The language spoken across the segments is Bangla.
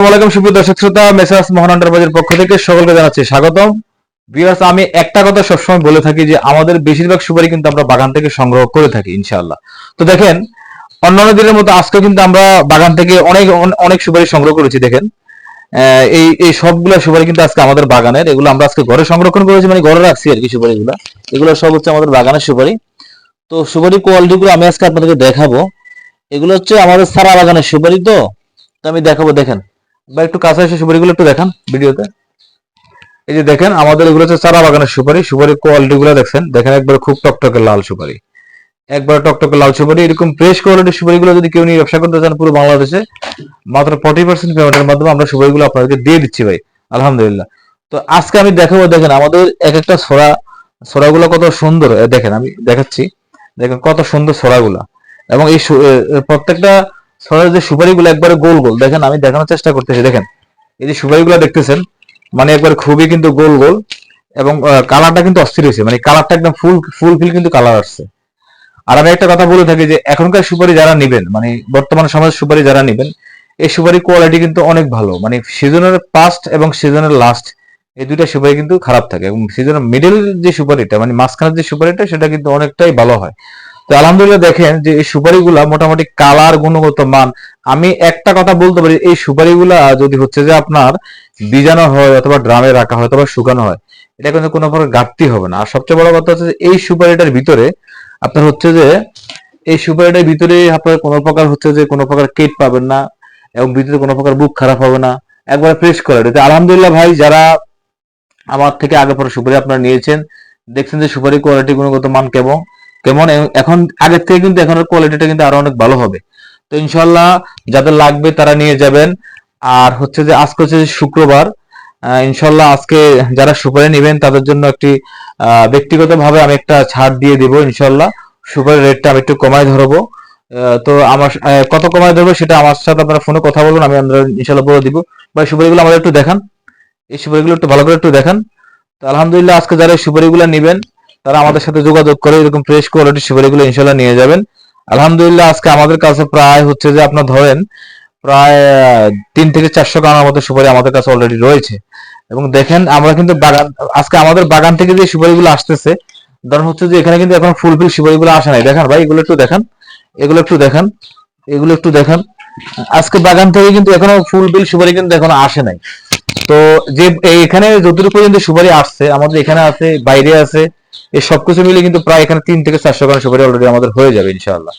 আসসালামাইকুম সুপ্রিয় দর্শক শ্রোতা মেসাস মোহন আন্ডারবাজের পক্ষ থেকে সকলকে জানাচ্ছি স্বাগতম। আমি একটা কথা সবসময় বলে থাকি যে, আমাদের বেশিরভাগ সুপারি কিন্তু আমরা বাগান থেকে সংগ্রহ করে থাকি, ইনশাআল্লাহ। তো দেখেন, অন্যান্য দিনের মতো আজকে কিন্তু আমরা বাগান থেকে অনেক অনেক সুপারি সংগ্রহ করেছি, দেখেন। এই এই সবগুলো সুপারি কিন্তু আজকে আমাদের বাগানের, এগুলো আমরা আজকে ঘরে সংরক্ষণ করেছি মানে ঘরে রাখছি আর কি সুপারিগুলো। এগুলো সব হচ্ছে আমাদের বাগানের সুপারি। তো সুপারি কোয়ালিটি গুলো আমি আজকে আপনাদেরকে দেখাবো। এগুলো হচ্ছে আমাদের সারা বাগানের সুপারি তো আমি দেখাবো, দেখেন। বা একটু কাছে এসে সুপারিগুলো একটু দেখান ভিডিওতে। এই যে দেখেন, আমাদের এগুলো হচ্ছে চারা বাগানের সুপারি। সুপারির কোয়ালিটি গুলো দেখছেন। দেখেন, একবার খুব টকটকে লাল সুপারি। একবার টকটকে লাল সুপারি। এরকম ফ্রেশ কোয়ালিটির সুপারিগুলো যদি কেউ নিয়ে ব্যবসা করতে চান পুরো বাংলাদেশে, মাত্র ফর্টি পার্সেন্ট পেমেন্টের মাধ্যমে আমরা সুপারিগুলো আপনাদেরকে দিয়ে দিচ্ছি ভাই। আলহামদুলিল্লাহ। তো আজকে আমি দেখাবো, দেখেন, আমাদের এক একটা ছড়া, ছড়াগুলো কত সুন্দর। দেখেন, আমি দেখাচ্ছি। দেখেন কত সুন্দর ছড়াগুলা। এবং এই প্রত্যেকটা ছড়ার যে সুপারিগুলো একবারে গোল গোল, দেখেন আমি দেখানোর চেষ্টা করতেছি, দেখেন। এই যে সুপারিগুলো দেখতেছেন মানে একবার খুবই কিন্তু গোল গোল, এবং কালারটা কিন্তু অস্থির হয়েছে মানে কালারটা একদম ফুল ফুল ফিল কিন্তু কালার আসছে। আর আমি একটা কথা বলে থাকি যে, এখনকার সুপারি যারা নেবেন মানে বর্তমান সমাজের সুপারি যারা নেবেন, এই সুপারি কোয়ালিটি কিন্তু অনেক ভালো মানে সিজনের ফার্স্ট এবং সিজনের লাস্ট এই দুইটা সুপারি কিন্তু খারাপ থাকে এবং সিজনের মিডল যে সুপারিটা মানে মাঝখানের যে সুপারিটা, সেটা কিন্তু অনেকটাই ভালো হয়। তো আলহামদুলিল্লাহ দেখেন যে এই সুপারিগুলা মোটামুটি কালার, গুণগত মান, আমি একটা কথা বলতে পারি, এই সুপারিগুলা যদি হচ্ছে যে আপনার বীজানো হয় অথবা ড্রামে রাখা হয় অথবা শুকানো হয়, এটা কিন্তু কোনো প্রকার ঘাটতি হবে না। আর সবচেয়ে বড় কথা হচ্ছে এই সুপারিটার ভিতরে আপনার হচ্ছে যে এই সুপারিটার ভিতরে আপনার কোনো প্রকার হচ্ছে যে কোনো প্রকার কেট পাবেন না এবং ভিতরে কোনো প্রকার বুক খারাপ হবে না। একবার ফ্রেশ করে আলহামদুলিল্লাহ ভাই, যারা আমার থেকে আগে পরে সুপারি আপনারা নিয়েছেন। দেখছেন যে সুপারি কোয়ালিটি গুণগত মান কেমন? কেমন? এখন আগের থেকে কিন্তু এখনের কোয়ালিটিটা কিন্তু আরও অনেক ভালো হবে। তো ইনশাল্লাহ যাদের লাগবে তারা নিয়ে যাবেন। আর হচ্ছে যে আজকে হচ্ছে শুক্রবার ইনশাল্লাহ আজকে যারা সুপারি নেবেন তাদের জন্য একটি ব্যক্তিগতভাবে আমি একটা ছাড় দিয়ে দিব ইনশাল্লাহ সুপারির রেটটা আমি একটু কমায় ধরবো। তো আমার কত কমায় ধরবো সেটা আমার সাথে আপনারা ফোনে কথা বলুন, আমি আপনাদের ইনশাল্লাহ বলে দিব। বা সুপারিগুলো আমাদের একটু দেখান। এই সুপারিগুলো একটু ভালো করে একটু দেখেন। তো আলহামদুলিল্লাহ আজকে যারা এই সুপারিগুলো নেবেন, তারা আমাদের সাথে যোগাযোগ করে এরকম ফ্রেশ কোয়ালিটির সুপারিগুলো ইনশাল্লাহ নিয়ে যাবেন। আলহামদুলিল্লাহ আজকে আমাদের কাছে প্রায় হচ্ছে যে আপনার ধরেন প্রায় তিন থেকে চারশো গ্রামের মতো সুপারি আমাদের কাছে অলরেডি রয়েছে। এবং দেখেন আমরা কিন্তু বাগান, আজকে আমাদের বাগান থেকে যে সুপারিগুলো আসতেছে, ধরেন হচ্ছে যে এখানে কিন্তু এখন ফুলফিল সুপারিগুলো আসে নাই। দেখেন ভাই, এগুলো একটু দেখেন, এগুলো একটু দেখেন, এগুলো একটু দেখান। আজকে বাগান থেকে কিন্তু এখনও ফুলফিল সুপারি কিন্তু এখনও আসে নাই। তো যে এখানে যতটুকু পর্যন্ত সুপারি আসছে, আমাদের এখানে আছে, বাইরে আছে, এই সবকিছু মিলে কিন্তু প্রায় এখানে তিন থেকে চারশো গ্রাম সুপারি অলরেডি আমাদের হয়ে যাবে ইনশাআল্লাহ।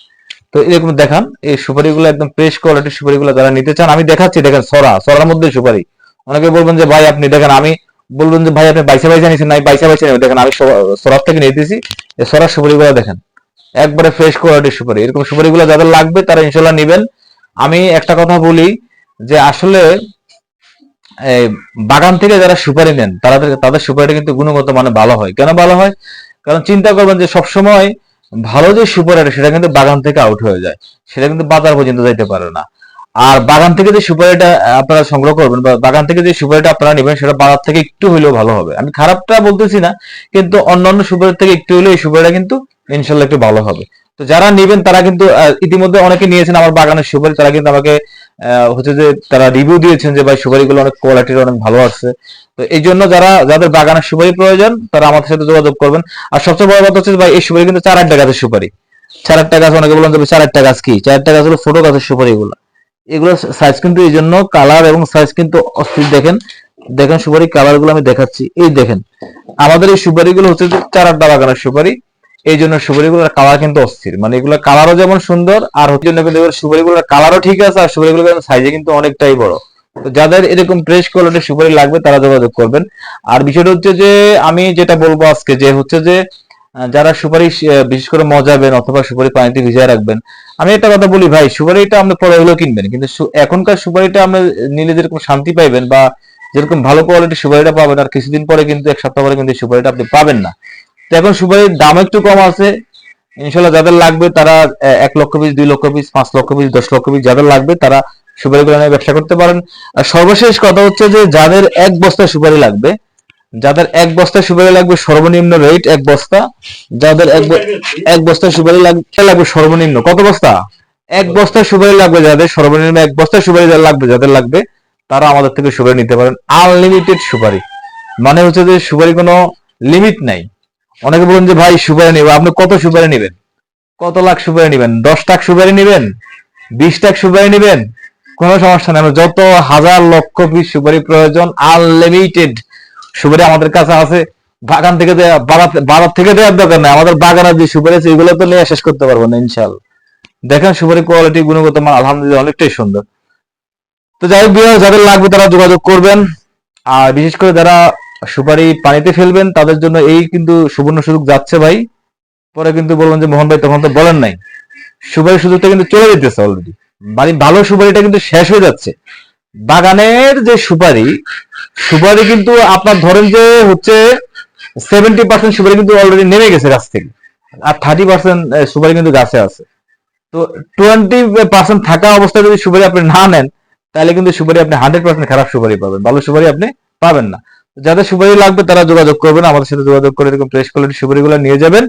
তো এরকম দেখান, এই সুপারিগুলো একদম ফ্রেশ কোয়ালিটির সুপারিগুলো যারা নিতে চান, আমি দেখাচ্ছি, দেখেন সরা, সরার মধ্যে সুপারি। অনেকে বলবেন যে, ভাই, আপনি দেখেন, আমি বলবেন যে, ভাই, আপনি বাইসা বাইসা নিয়েছেন? নাই, বাইসা বাইসা নেবেন দেখেন, আমি সরার থেকে নিতেছি এই সরার সুপারিগুলো দেখেন। একবারে ফ্রেশ কোয়ালিটির সুপারি। এরকম সুপারিগুলো যাদের লাগবে, তারা ইনশাল্লাহ নেবেন। আমি একটা কথা বলি যে, আসলে বাগান থেকে যারা সুপারি নেন তাদের তাদের সুপারিটা কিন্তু গুণগত মানে ভালো হয়। কেন ভালো হয়? কারণ চিন্তা করবেন যে সবসময় ভালো যে সুপারিটা সেটা কিন্তু বাগান থেকে আউট হয়ে যায়। সেটা কিন্তু বাজার পর্যন্ত যাইতে পারে না। আর বাগান থেকে যে সুপারিটা আপনারা সংগ্রহ করবেন বা বাগান থেকে যে সুপারিটা আপনারা নেবেন, সেটা বাজার থেকে একটু হলেও ভালো হবে। আমি খারাপটা বলতেছি না, কিন্তু অন্যান্য সুপারির থেকে একটু হলেও এই সুপারিটা কিন্তু ইনশাল্লাহ একটু ভালো হবে। তো যারা নেবেন, তারা কিন্তু ইতিমধ্যে অনেকে নিয়েছেন আমার বাগানের সুপারি। তারা কিন্তু আমাকে হচ্ছে যে তারা রিভিউ দিয়েছেন যে, ভাই, সুপারিগুলো অনেক কোয়ালিটির অনেক ভালো আসছে তো এই জন্য যারা, যাদের বাগানের সুপারি প্রয়োজন, তারা আমাদের সাথে যোগাযোগ করবেন। আর সবচেয়ে বড় কথা হচ্ছে ভাই, এই সুপারি কিন্তু চার আটটা গাছের সুপারি। চার আটটা গাছ অনেকে বলেন যে চার আটটা গাছ কি? চার আটটা গাছ হলো ছোট গাছের সুপারি এগুলো। এগুলো সাইজ কিন্তু এই জন্য কালার এবং সাইজ কিন্তু অস্থির। দেখেন দেখেন সুপারি কালারগুলো আমি দেখাচ্ছি। এই দেখেন, আমাদের এই সুপারি গুলো হচ্ছে চার আটটা বাগানের সুপারি। এই জন্য সুপারিগুলোর কালার কিন্তু অস্থির। মানে এগুলো কালারও যেমন সুন্দর, আর হচ্ছে জন্য কিন্তু সুপারিগুলোর কালারও ঠিক আছে, আর সুপারিগুলো সাইজে কিন্তু অনেকটাই বড়। তো যাদের এরকম ফ্রেশ কোয়ালিটির সুপারি লাগবে, তারা যোগাযোগ করবেন। আর বিষয়টা হচ্ছে যে, আমি যেটা বলব আজকে যে, হচ্ছে যে যারা সুপারি বিশেষ করে মজাবেন অথবা সুপারি পানিতে ভিজিয়ে রাখবেন, আমি একটা কথা বলি ভাই, সুপারিটা আপনি পরে হলেও কিনবেন। কিন্তু এখনকার সুপারিটা আপনি নিলে যেরকম শান্তি পাইবেন বা যেরকম ভালো কোয়ালিটির সুপারিটা পাবেন, আর কিছুদিন পরে কিন্তু, এক সপ্তাহ পরে কিন্তু সুপারিটা আপনি পাবেন না। তো এখন সুপারির দাম একটু কম আছে। ইনশাল্লাহ যাদের লাগবে তারা এক লক্ষ পিস, দুই লক্ষ পিস, পাঁচ লক্ষ পিস, দশ লক্ষ পিস যাদের লাগবে তারা সুপারিগুলো নিয়ে ব্যবসা করতে পারেন। আর সর্বশেষ কথা হচ্ছে যে যাদের এক বস্তা সুপারি লাগবে, যাদের এক বস্তা সুপারি লাগবে সর্বনিম্ন রেট এক বস্তা, যাদের এক এক বস্তা সুপারি লাগবে লাগবে সর্বনিম্ন? কত বস্তা? এক বস্তা সুপারি লাগবে যাদের, সর্বনিম্ন এক বস্তা সুপারি যাদের লাগবে যাদের লাগবে তারা আমাদের থেকে সুপারি নিতে পারেন। আনলিমিটেড সুপারি। মানে হচ্ছে যে সুপারি কোনো লিমিট নাই। অনেকে বলুন যে, ভাই, সুপারি নেবে আপনি কত সুপারি নেবেন? কত লাখ সুপারি নেবেন? দশ টাক সুপারি নেবেন? বিশ টাক সুপারি নেবেন? কোনো সমস্যা নেই। যত হাজার লক্ষ পিস সুপারি প্রয়োজন আনলিমিটেড সুপারি আমাদের কাছে আছে। বাগান থেকে বাজার থেকে দেওয়ার দরকার নাই। আমাদের বাগানের যে সুপারি আছে, এগুলো তো নিয়ে শেষ করতে পারব না ইনশাল্লাহ দেখেন, সুপারি কোয়ালিটি গুণগত মান, আলহামদুলিল্লাহ, অনেকটাই সুন্দর। তো যাই হোক যাদের লাগবে তারা যোগাযোগ করবেন। আর বিশেষ করে যারা সুপারি পানিতে ফেলবেন, তাদের জন্য এই কিন্তু সুবর্ণ সুযোগ যাচ্ছে ভাই। পরে কিন্তু বলবেন যে মোহন ভাই, তখন তো বলেন নাই। সুপারি সুযোগটা কিন্তু চলে যেতেছে অলরেডি মানে ভালো সুপারিটা কিন্তু শেষ হয়ে যাচ্ছে। বাগানের যে সুপারি সুপারি কিন্তু আপনার ধরেন যে হচ্ছে সেভেন্টি পার্সেন্ট সুপারি কিন্তু অলরেডি নেমে গেছে গাছ থেকে। আর থার্টি পার্সেন্ট সুপারি কিন্তু গাছে আছে। তো টোয়েন্টি পার্সেন্ট থাকা অবস্থায় যদি সুপারি আপনি না নেন, তাহলে কিন্তু সুপারি আপনি হান্ড্রেড পার্সেন্ট খারাপ সুপারি পাবেন। ভালো সুপারি আপনি পাবেন না। যাদের সুপারি লাগবে তারা যোগাযোগ করবেন, আমাদের সাথে যোগাযোগ করে এরকম ফ্রেশ কোয়ালিটি সুপারিগুলো নিয়ে যাবেন।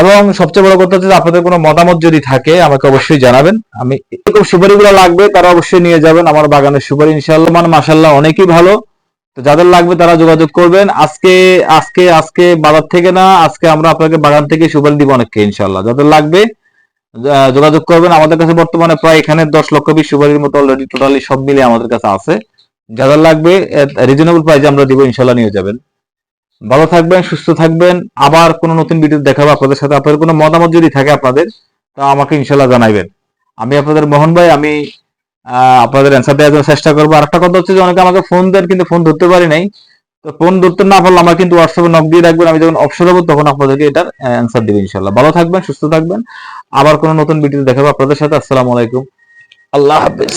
এবং সবচেয়ে বড় কথা হচ্ছে আপনাদের কোনো মতামত যদি থাকে, আমাকে অবশ্যই জানাবেন। আমি এরকম সুপারিগুলো লাগবে, তারা অবশ্যই নিয়ে যাবেন। আমার বাগানের সুপারি ইনশাআল্লাহ মানে মাসাল্লাহ অনেকই ভালো। তো যাদের লাগবে তারা যোগাযোগ করবেন। আজকে আজকে আজকে বাজার থেকে না, আজকে আমরা আপনাকে বাগান থেকে সুপারি দিব অনেককে ইনশাল্লাহ যাদের লাগবে যোগাযোগ করবেন। আমাদের কাছে বর্তমানে প্রায় এখানে দশ লক্ষ বিশ সুপারির মতো অলরেডি টোটালি সব মিলিয়ে আমাদের কাছে আছে। যাদের লাগবে রিজনেবল প্রাইসে আমরা দিব ইনশাল্লাহ নিয়ে যাবেন। ভালো থাকবেন, সুস্থ থাকবেন। আবার কোনো নতুন ভিডিও দেখাবো আপনাদের সাথে। আপনাদের কোনো মতামত যদি থাকে আপনাদের, তা আমাকে ইনশাল্লাহ জানাইবেন। আমি আপনাদের মোহন ভাই, আমি আপনাদের অ্যান্সার দেওয়ার জন্য চেষ্টা করব। আর একটা কথা হচ্ছে যে, অনেকে আমাকে ফোন দেন, কিন্তু ফোন ধরতে পারি নাই। তো ফোন ধরতে না পারলে আমার কিন্তু হোয়াটসঅ্যাপে নক দিয়ে রাখবেন। আমি যখন অপশন হব, তখন আপনাদেরকে এটার অ্যান্সার দেবো ইনশাল্লাহ ভালো থাকবেন, সুস্থ থাকবেন। আবার কোনো নতুন ভিডিও দেখাবো আপনাদের সাথে। আসসালামু আলাইকুম। আল্লাহ হাফেজ।